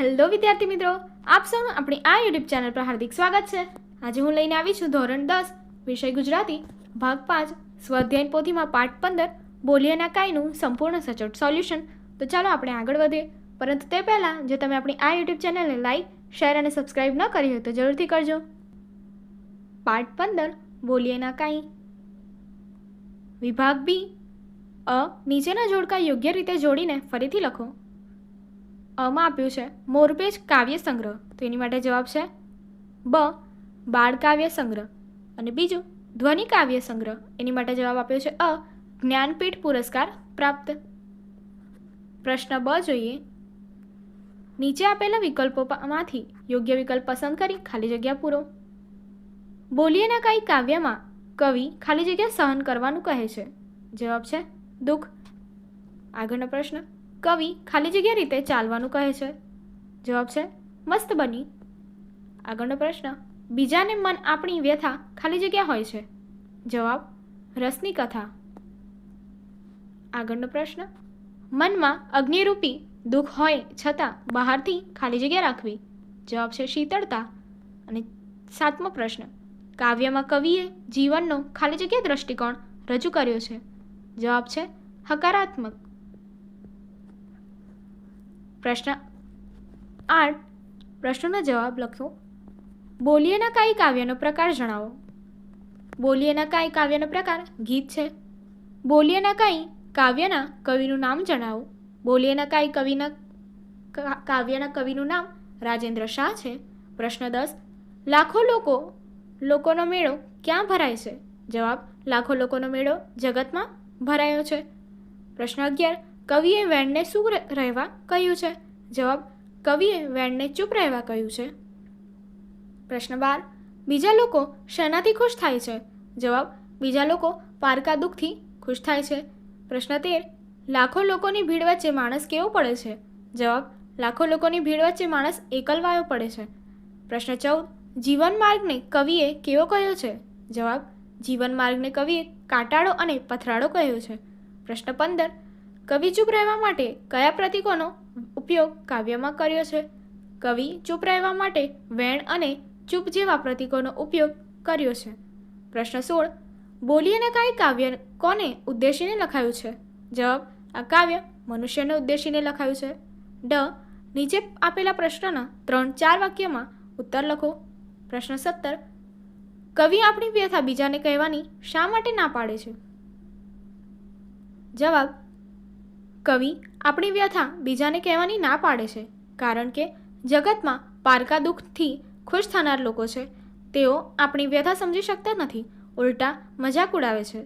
Hello વિદ્યાર્થી મિત્રો, આપ સૌનું આપણી આ યુટ્યુબ ચેનલ પર હાર્દિક સ્વાગત છે. આજે હું લઈને આવી છું ધોરણ દસ, વિષય ગુજરાતી, ભાગ પાંચ સ્વાધ્યાય પોથીમાં પાઠ પંદર બોલિયાના કાયનું સંપૂર્ણ સચોટ સોલ્યુશન. તો ચાલો આપણે આગળ વધીએ. પરંતુ તે પહેલાં, જો તમે આપણી આ યુટ્યુબ ચેનલને લાઇક શેર અને સબસ્ક્રાઈબ ન કરી હોય તો જરૂરથી કરજો. પાઠ પંદર બોલિયાના કાંઈ વિભાગ બી, અ, નીચેના જોડકા યોગ્ય રીતે જોડીને ફરીથી લખો. અમાં આપ્યું છે. મોરપેજ કાવ્ય સંગ્રહ. તો એની માટે જવાબ છે બ. બાળ કાવ્ય સંગ્રહ. અને બીજું, ધ્વનિ કાવ્ય સંગ્રહ. એની માટે જવાબ આપ્યો છે અ. જ્ઞાનપીઠ પુરસ્કાર પ્રાપ્ત. પ્રશ્ન બ જોઈએ. નીચે આપેલા વિકલ્પોમાંથી યોગ્ય વિકલ્પ પસંદ કરી ખાલી જગ્યા પૂરો. બોલીએના કાંઈ કાવ્યમાં કવિ ખાલી જગ્યા સહન કરવાનું કહે છે? જવાબ છે દુઃખ. આગળનો પ્રશ્ન. કવિ ખાલી જગ્યા રીતે ચાલવાનું કહે છે. જવાબ છે, મસ્ત બની. આગળનો પ્રશ્ન, બીજાને મન આપણી વ્યથા ખાલી જગ્યા હોય છે? જવાબ, રસની કથા. આગળનો પ્રશ્ન, મનમાં અગ્નિરૂપી દુઃખ હોય છતાં બહારથી ખાલી જગ્યા રાખવી? જવાબ છે, શીતળતા. અને સાતમો પ્રશ્ન, કાવ્યમાં કવિએ જીવનનો ખાલી જગ્યા દ્રષ્ટિકોણ રજૂ કર્યો છે? જવાબ છે, હકારાત્મક. પ્રશ્ન આઠ, પ્રશ્નનો જવાબ લખો. બોલીએના કાંઈ કાવ્યનો પ્રકાર જણાવો. બોલીએના કાંઈ કાવ્યનો પ્રકાર ગીત છે. બોલીએના કાંઈ કાવ્યના કવિનું નામ જણાવો. બોલીએના કાંઈ કવિના કાવ્યના કવિનું નામ રાજેન્દ્ર શાહ છે. પ્રશ્ન દસ, લાખો લોકો, લોકોનો મેળો ક્યાં ભરાય છે? જવાબ, લાખો લોકોનો મેળો જગતમાં ભરાયો છે. પ્રશ્ન અગિયાર કવિએ વેણને શું રહે- રહેવા કહ્યું છે? જવાબ, કવિએ વેણને ચૂપ રહેવા કહ્યું છે. પ્રશ્ન બાર, બીજા લોકો શેનાથી ખુશ થાય છે? જવાબ, બીજા લોકો પારકા દુઃખથી ખુશ થાય છે. પ્રશ્ન તેર, લાખો લોકોની ભીડ વચ્ચે માણસ કેવો પડે છે? જવાબ, લાખો લોકોની ભીડ વચ્ચે માણસ એકલવાયો પડે છે. પ્રશ્ન ચૌદ, જીવન માર્ગને કવિએ કેવો કહ્યો છે? જવાબ, જીવન માર્ગને કવિએ કાંટાળો અને પથરાળો કહ્યો છે. પ્રશ્ન પંદર કવિ ચૂપ રહેવા માટે કયા પ્રતીકોનો ઉપયોગ કાવ્યમાં કર્યો છે? કવિ ચૂપ રહેવા માટે વેણ અને ચૂપ જેવા પ્રતીકોનો ઉપયોગ કર્યો છે. પ્રશ્ન સોળ. બોલી અને કાંઈ કાવ્ય કોને ઉદ્દેશીને લખાયું છે? જવાબ, આ કાવ્ય મનુષ્યને ઉદ્દેશીને લખાયું છે. ડ, નીચે આપેલા પ્રશ્નના ત્રણ ચાર વાક્યમાં ઉત્તર લખો. પ્રશ્ન સત્તર. કવિ આપણી વ્યથા બીજાને કહેવાની શા માટે ના પાડે છે? જવાબ કવિ આપણી વ્યથા બીજાને કહેવાની ના પાડે છે, કારણ કે જગતમાં પારકા દુઃખથી ખુશ થનાર લોકો છે. તેઓ આપણી વ્યથા સમજી શકતા નથી, ઉલટા મજાક ઉડાવે છે.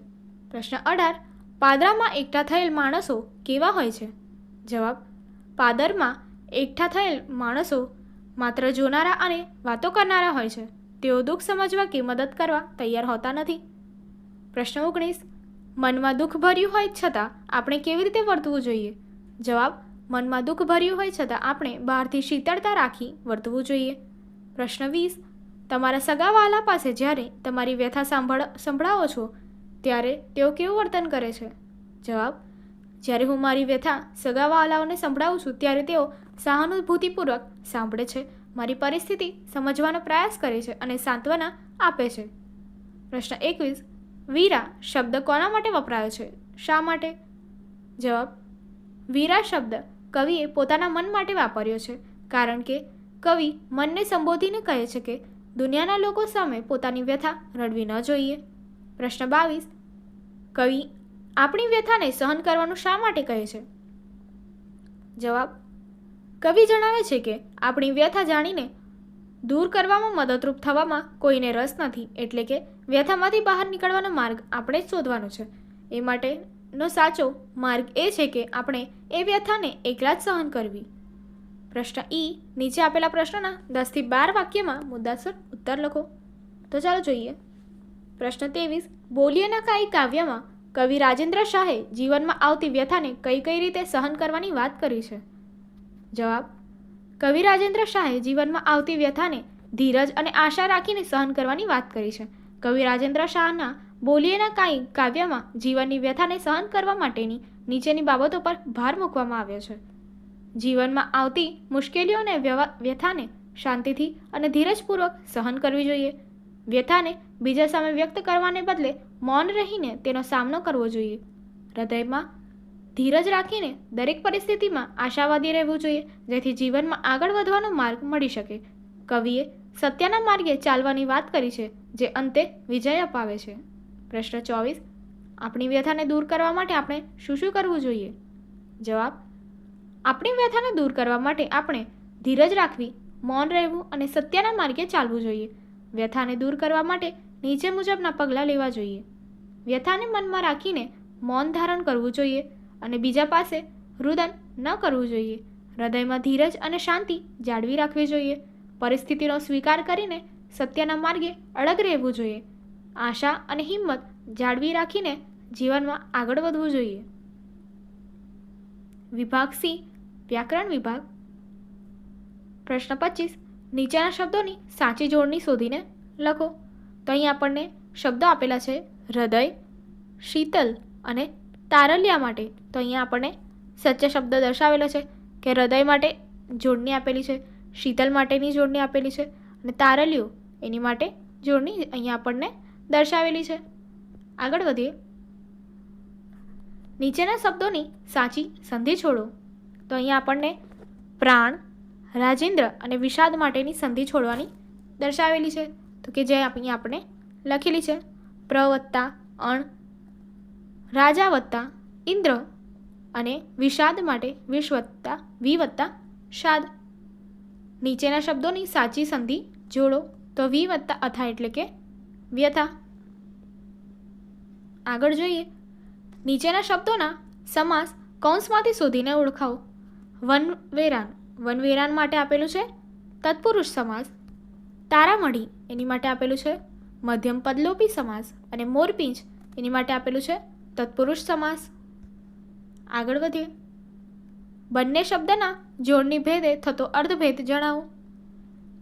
પ્રશ્ન અઢાર, પાદરામાં એકઠા થયેલ માણસો કેવા હોય છે? જવાબ, પાદરમાં એકઠા થયેલ માણસો માત્ર જોનારા અને વાતો કરનારા હોય છે. તેઓ દુઃખ સમજવા કે મદદ કરવા તૈયાર હોતા નથી. પ્રશ્ન ઓગણીસ મનમાં દુઃખ ભર્યું હોય છતાં આપણે કેવી રીતે વર્તવું જોઈએ? જવાબ, મનમાં દુઃખ ભર્યું હોય છતાં આપણે બહારથી શીતળતા રાખી વર્તવું જોઈએ. પ્રશ્ન વીસ, તમારા સગાવાલા પાસે જ્યારે તમારી વ્યથા સાંભળ, સંભળાવો છો, ત્યારે તેઓ કેવું વર્તન કરે છે? જવાબ, જ્યારે હું મારી વ્યથા સગાવાલાઓને સંભળાવું છું, ત્યારે તેઓ સહાનુભૂતિપૂર્વક સાંભળે છે, મારી પરિસ્થિતિ સમજવાનો પ્રયાસ કરે છે અને સાંત્વના આપે છે. પ્રશ્ન એકવીસ વીરા શબ્દ કોના માટે વપરાયો છે? શા માટે? જવાબ, વીરા શબ્દ કવિએ પોતાના મન માટે વાપર્યો છે, કારણ કે કવિ મનને સંબોધીને કહે છે કે દુનિયાના લોકો સામે પોતાની વ્યથા રડવી ન જોઈએ. પ્રશ્ન બાવીસ, કવિ આપણી વ્યથાને સહન કરવાનું શા માટે કહે છે? જવાબ, કવિ જણાવે છે કે આપણી વ્યથા જાણીને દૂર કરવામાં મદદરૂપ થવામાં કોઈને રસ નથી, એટલે કે વ્યથામાંથી બહાર નીકળવાનો માર્ગ આપણે જ શોધવાનો છે. એ માટેનો સાચો માર્ગ એ છે કે આપણે એ વ્યથાને એકલા જ સહન કરવી. પ્રશ્ન ઈ, નીચે આપેલા પ્રશ્નના દસથી બાર વાક્યમાં મુદ્દાસર ઉત્તર લખો. તો ચાલો જોઈએ. પ્રશ્ન ત્રેવીસ બોલીએના કાંઈ કાવ્યમાં કવિ રાજેન્દ્ર શાહે જીવનમાં આવતી વ્યથાને કઈ કઈ રીતે સહન કરવાની વાત કરી છે? જવાબ કવિ રાજેન્દ્ર શાહે જીવનમાં આવતી વ્યથાને ધીરજ અને આશા રાખીને સહન કરવાની વાત કરી છે. કવિ રાજેન્દ્ર શાહના બોલીએના કાંઈ કાવ્યમાં જીવનની વ્યથાને સહન કરવા માટેની નીચેની બાબતો પર ભાર મૂકવામાં આવ્યો છે. જીવનમાં આવતી મુશ્કેલીઓ અને વ્યથાને શાંતિથી અને ધીરજપૂર્વક સહન કરવી જોઈએ. વ્યથાને બીજા સામે વ્યક્ત કરવાને બદલે મૌન રહીને તેનો સામનો કરવો જોઈએ. હૃદયમાં ધીરજ રાખીને દરેક પરિસ્થિતિમાં આશાવાદી રહેવું જોઈએ, જેથી જીવનમાં આગળ વધવાનો માર્ગ મળી શકે. કવિએ સત્યના માર્ગે ચાલવાની વાત કરી છે, જે અંતે વિજય અપાવે છે. પ્રશ્ન ચોવીસ, આપણી વ્યથાને દૂર કરવા માટે આપણે શું શું કરવું જોઈએ? જવાબ, આપણી વ્યથાને દૂર કરવા માટે આપણે ધીરજ રાખવી, મૌન રહેવું અને સત્યના માર્ગે ચાલવું જોઈએ. વ્યથાને દૂર કરવા માટે નીચે મુજબના પગલાં લેવા જોઈએ. વ્યથાને મનમાં રાખીને મૌન ધારણ કરવું જોઈએ અને બીજા પાસે રુદન ન કરવું જોઈએ. હૃદયમાં ધીરજ અને શાંતિ જાળવી રાખવી જોઈએ. પરિસ્થિતિનો સ્વીકાર કરીને સત્યના માર્ગે અડગ રહેવું જોઈએ. આશા અને હિંમત જાળવી રાખીને જીવનમાં આગળ વધવું જોઈએ. વિભાગ સી, વ્યાકરણ વિભાગ. પ્રશ્ન પચીસ, નીચેના શબ્દોની સાચી જોડણી શોધીને લખો. તો અહીં આપણને શબ્દો આપેલા છે, હૃદય, શીતલ અને તારલ્યા માટે. તો અહીંયા આપણને સચ્ચા શબ્દ દર્શાવેલો છે કે હૃદય માટે જોડણી આપેલી છે, શીતલ માટેની જોડણી આપેલી છે અને તારલ્યો એની માટે જોડણી અહીંયા આપણને દર્શાવેલી છે. આગળ વધીએ. નીચેના શબ્દોની સાચી સંધિ છોડો. તો અહીંયા આપણને પ્રાણ, રાજેન્દ્ર અને વિષાદ માટેની સંધિ છોડવાની દર્શાવેલી છે. તો કે જે અહીં આપણે લખેલી છે. પ્ર વત્તા અણ રાજા વત્તા ઇન્દ્ર અને વિષાદ માટે વિષ વત્તા વત્તા શાદ. નીચેના શબ્દોની સાચી સંધિ જોડો તો વી વત્તા અથા એટલે કે વ્યથા. આગળ જોઈએ. નીચેના શબ્દોના સમાસ કૌંસમાંથી શોધીને ઓળખાવો. વનવેરાન. વનવેરાન માટે આપેલું છે તત્પુરુષ સમાસ. તારામઢી એની માટે આપેલું છે મધ્યમ પદલોપી સમાસ અને મોરપીંચ એની માટે આપેલું છે તત્પુરુષ સમાસ. આગળ વધીએ. બંને શબ્દના જોડની ભેદે થતો અર્ધભેદ જણાવો.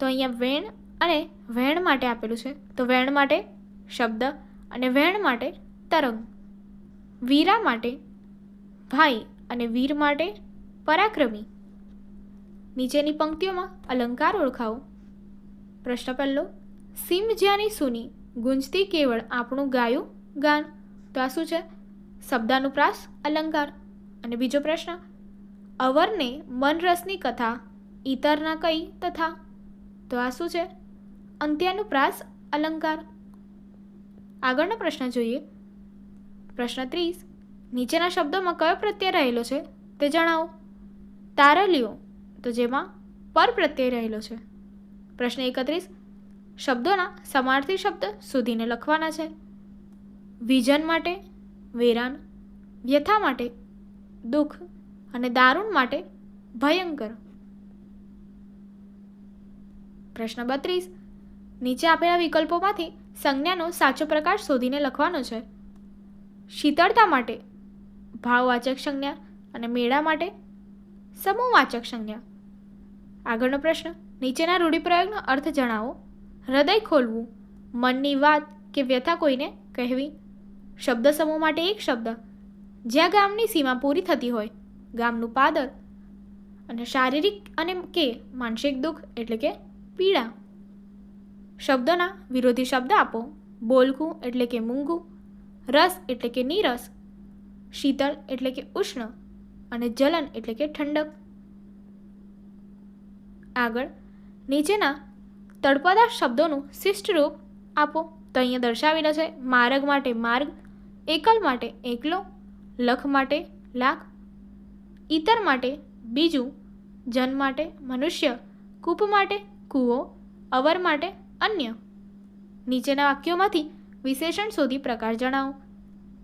તો અહીંયા વેણ અને વેણ માટે આપેલું છે. તો વેણ માટે શબ્દ અને વેણ માટે તરંગ. વીરા માટે ભાઈ અને વીર માટે પરાક્રમી. નીચેની પંક્તિઓમાં અલંકાર ઓળખાવો. પ્રશ્ન પહેલો સીમ જ્યાંની સુની, ગુંજતી કેવળ આપણું ગાયું ગાન. તો આ શું છે? શબ્દાનુપ્રાસ, અલંકાર. અને બીજો પ્રશ્ન, અવરને મનરસની કથા, ઈતરના કઈ તથા? તો આ શું છે? અંત્યાનુપ્રાસ, અલંકાર. આગળનો પ્રશ્ન જોઈએ. પ્રશ્ન ત્રીસ, નીચેના શબ્દોમાં કયો પ્રત્યય રહેલો છે તે જણાવો. તારલ્યો તો જેમાં પર પ્રત્યય રહેલો છે. પ્રશ્ન એકત્રીસ, શબ્દોના સમાર્થી શબ્દ શોધીને લખવાના છે. વિજન માટે વેરાન, વ્યથા માટે, દુઃખ અને દારૂણ માટે ભયંકર. પ્રશ્ન બત્રીસ. નીચે આપેલા વિકલ્પોમાંથી સંજ્ઞાનો સાચો પ્રકાર શોધીને લખવાનો છે. શીતળતા માટે, ભાવવાચક સંજ્ઞા અને મેળા માટે સમૂહવાચક સંજ્ઞા. આગળનો પ્રશ્ન, નીચેના રૂઢિપ્રયોગનો અર્થ જણાવો. હૃદય ખોલવું, મનની વાત કે વ્યથા કોઈને કહેવી? શબ્દ સમૂહ માટે એક શબ્દ. જ્યાં ગામની સીમા પૂરી થતી હોય, ગામનું પાદર અને શારીરિક અને કે માનસિક દુઃખ એટલે કે પીડા. શબ્દોના વિરોધી શબ્દ આપો. બોલકું એટલે કે મૂંગું, રસ એટલે કે નીરસ, શીતળ એટલે કે ઉષ્ણ અને જલન એટલે કે ઠંડક. આગળ, નીચેના તળપદા શબ્દોનું શિષ્ટ રૂપ આપો. તો અહીંયા દર્શાવેલા છે, માર્ગ માટે માર્ગ એકલ માટે એકલો, લખ માટે લાખ, ઈતર માટે બીજું, જન માટે મનુષ્ય, કૂપ માટે કૂવો, અવર માટે અન્ય. નીચેના વાક્યોમાંથી વિશેષણ શોધી પ્રકાર જણાવો.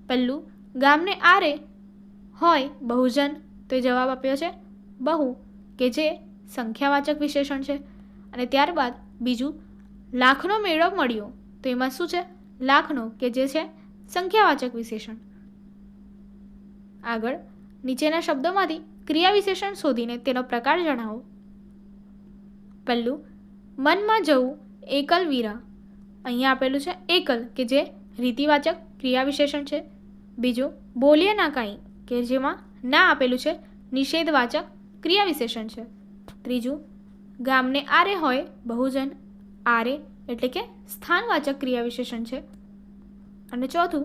પહેલું, ગામને આરે હોય બહુજન, તો જવાબ આપ્યો છે બહુ, કે જે સંખ્યાવાચક વિશેષણ છે. અને ત્યારબાદ બીજું, લાખનો મેળો મળ્યો, તો એમાં શું છે? લાખનો, કે જે છે સંખ્યાવાચક વિશેષણ. આગળ, નીચેના શબ્દોમાંથી ક્રિયા વિશેષણ શોધીને તેનો પ્રકાર જણાવો. પહેલું, મનમાં જવું એકલ વીરા. અહીંયા આપેલું છે એકલ, કે જે રીતિવાચક ક્રિયા વિશેષણ છે. બીજું, બોલીએ ના કાંઈ, કે જેમાં ના આપેલું છે નિષેધવાચક ક્રિયા વિશેષણ છે. ત્રીજું, ગામને આરે હોય બહુજન, આરે એટલે કે સ્થાનવાચક ક્રિયા વિશેષણ છે. અને ચોથું,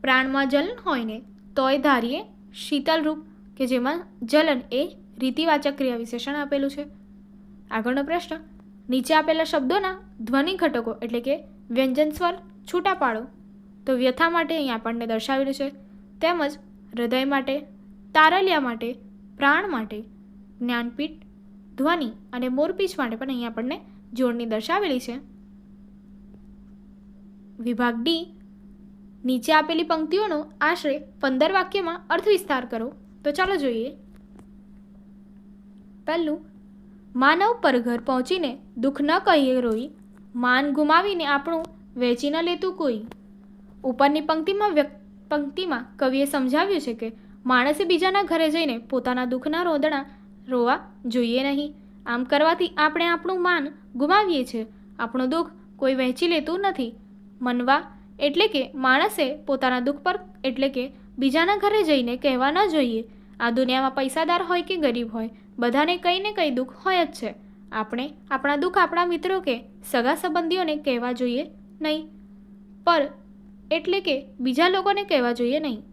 પ્રાણમાં જલન હોય ને તોય ધારીએ શીતલ રૂપ, કે જેમાં જલન એ રીતિવાચક ક્રિયા વિશેષણ આપેલું છે. આગળનો પ્રશ્ન, નીચે આપેલા શબ્દોના ધ્વનિ ઘટકો એટલે કે વ્યંજન સ્વર છૂટા પાડો તો વ્યથા માટે અહીં આપણને દર્શાવેલું છે. તેમજ હૃદય માટે, તારલિયા માટે, પ્રાણ માટે, જ્ઞાનપીઠ, ધ્વનિ અને મોરપીચ માટે પણ અહીં આપણને જોડણી દર્શાવેલી છે. વિભાગ ડી નીચે આપેલી પંક્તિઓનો આશરે પંદર વાક્યમાં અર્થ વિસ્તાર કરો. તો ચાલો જોઈએ. પહેલું, માનવ પરઘર પહોંચીને દુઃખ ન કહીએ રોઈ. માન ગુમાવીને આપણું વેચી ન લેતું કોઈ. ઉપરની પંક્તિમાં વ્યક્ત પંક્તિમાં કવિએ સમજાવ્યું છે કે માણસે બીજાના ઘરે જઈને પોતાના દુઃખના રોદણા રોવા જોઈએ નહીં. આમ કરવાથી આપણે આપણું માન ગુમાવીએ છીએ. આપણું દુઃખ કોઈ વહેંચી લેતું નથી. મનવા એટલે કે માણસે પોતાના દુઃખ પર, એટલે કે બીજાના ઘરે જઈને કહેવા ન જોઈએ. આ દુનિયામાં પૈસાદાર હોય કે ગરીબ હોય, બધાને કંઈ ને કંઈ દુઃખ હોય જ છે. આપણે આપણા દુઃખ આપણા મિત્રો કે સગા સંબંધીઓને કહેવા જોઈએ નહીં. પર, એટલે કે બીજા લોકોને કહેવા જોઈએ નહીં.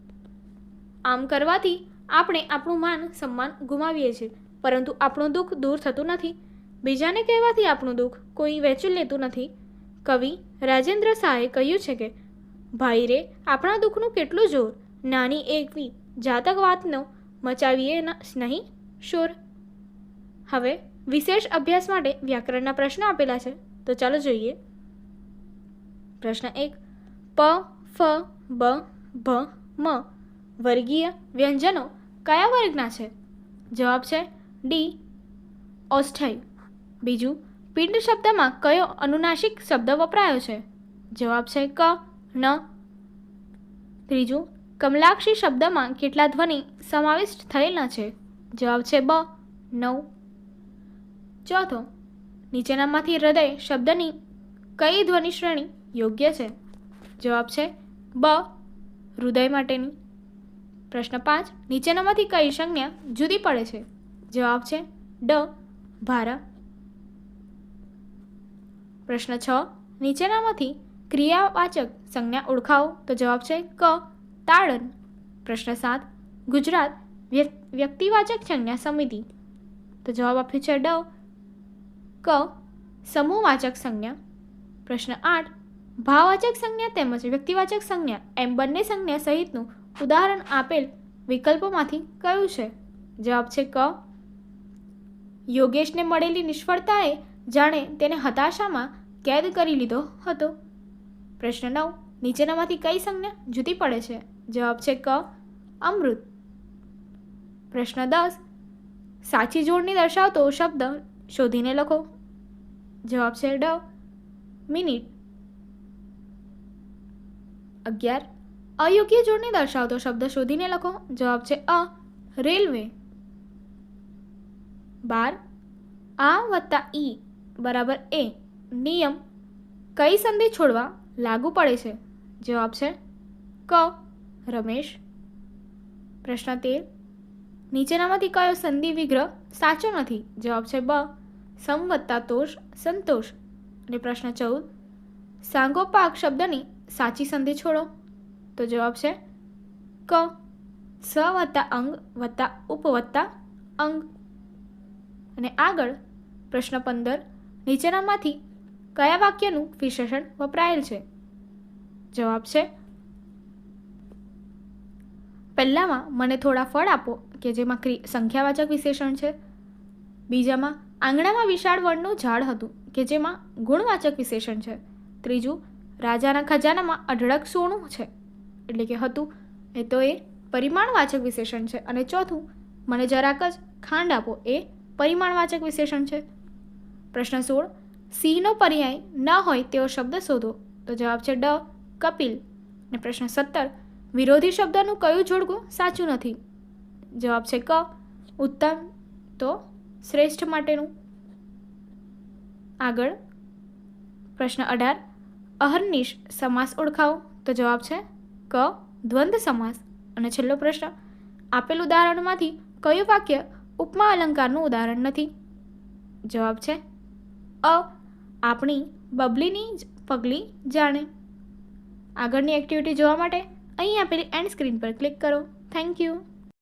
આમ કરવાથી આપણે આપણું માન, સન્માન ગુમાવીએ છીએ, પરંતુ આપણું દુઃખ દૂર થતું નથી. બીજાને કહેવાથી આપણું દુઃખ કોઈ વહેંચી લેતું નથી. કવિ રાજેન્દ્ર શાહે કહ્યું છે કે, ભાઈ રે, આપણા દુઃખનું કેટલું જોર? નાની એકવી જાતક વાતનો મચાવીએ નહીં? શોર. હવે વિશેષ અભ્યાસ માટે વ્યાકરણના પ્રશ્નો આપેલા છે, તો ચાલો જોઈએ. પ્રશ્ન એક, પ, ફ, બ, ભ, મ વર્ગીય વ્યંજનો કયા વર્ગના છે? જવાબ છે, ડી, ઓસ્થાયી. બીજું પિંડ શબ્દમાં કયો અનુનાસિક શબ્દ વપરાયો છે? જવાબ છે ક ન ત્રીજું, કમલાક્ષી શબ્દમાં કેટલા ધ્વનિ સમાવિષ્ટ થયેલા છે? જવાબ છે બ, નવ. ચોથો, નીચેનામાંથી હૃદય શબ્દની કઈ ધ્વનિ શ્રેણી યોગ્ય છે? જવાબ છે બ, હૃદય માટેની. પ્રશ્ન પાંચ, નીચેનામાંથી કઈ સંજ્ઞા જુદી પડે છે? જવાબ છે ડ, ભારા. પ્રશ્ન છ. નીચેનામાંથી ક્રિયાવાચક સંજ્ઞા ઓળખાવો. તો જવાબ છે ક. તાળન પ્રશ્ન સાત. ગુજરાત વ્ય- વ્યક્તિવાચક સંજ્ઞા સમિતિ. તો જવાબ આપ્યો છે ડ. ક. સમૂહવાચક સંજ્ઞા. પ્રશ્ન આઠ. ભાવવાચક સંજ્ઞા તેમજ વ્યક્તિવાચક સંજ્ઞા એમ બંને સંજ્ઞા સહિતનું ઉદાહરણ આપેલ વિકલ્પોમાંથી કયું છે? જવાબ છે ક. યોગેશને મળેલી નિષ્ફળતાએ જાણે તેને હતાશામાં કેદ કરી લીધો હતો. પ્રશ્ન નવ. નીચેનામાંથી કઈ સંજ્ઞા જુદી પડે છે? જવાબ છે ક. અમૃત. પ્રશ્ન દસ. સાચી જોડણી દર્શાવતો શબ્દ શોધીને લખો. જવાબ છે ડ. મિનિટ. અગિયાર. અયોગ્ય જોડણી દર્શાવતો શબ્દ શોધીને લખો. જવાબ છે અ. રેલવે. બાર. આ વત્તા ઈ. બરાબર એ. નિયમ. કઈ સંધિ છોડવા લાગુ પડે છે? જવાબ છે ક. રમેશ. પ્રશ્ન તેર. નીચેનામાંથી કયો સંધિ વિગ્રહ સાચો નથી. જવાબ છે બ. સંવત્તા તોષ, સંતોષ. અને પ્રશ્ન ચૌદ. સાંગોપાક શબ્દની સાચી સંધિ છોડો. તો જવાબ છે ક. સ વત્તા અંગ વત્તા ઉપવત્તા અંગ. અને આગળ પ્રશ્ન પંદર. નીચેનામાંથી કયા વાક્યનું વિશેષણ વપરાયેલ છે? જવાબ છે, પહેલામાં મને થોડા ફળ આપો કે જેમાં સંખ્યાવાચક વિશેષણ છે. બીજામાં આંગણામાં વિશાળ વણનું ઝાડ હતું કે જેમાં ગુણવાચક વિશેષણ છે. ત્રીજું, રાજાના ખજાનામાં અઢળક સોનું છે, એટલે કે હતું. એ તો એ પરિમાણવાચક વિશેષણ છે. અને ચોથું, મને જરાક જ ખાંડ આપો, એ પરિમાણવાચક વિશેષણ છે. પ્રશ્ન સોળ, સિંહનો પર્યાય ન હોય તેવો શબ્દ શોધો. તો જવાબ છે ડ, કપિલ. અને પ્રશ્ન સત્તર, વિરોધી શબ્દનું કયું જોડકું સાચું નથી? જવાબ છે ક, ઉત્તમ. તો શ્રેષ્ઠ માટેનું. આગળ, પ્રશ્ન અઢાર, અહર્નિશ સમાસ ઓળખાવો. તો જવાબ છે ક દ્વંદ્વ સમાસ. અને છેલ્લો પ્રશ્ન, આપેલ ઉદાહરણમાંથી કયું વાક્ય ઉપમા અલંકારનું ઉદાહરણ નથી? જવાબ છે અ, આપણી બબલીની પગલી જાણે. આગળની એક્ટિવિટી જોવા માટે અહીં આપેલી એન્ડ સ્ક્રીન પર ક્લિક કરો. Thank you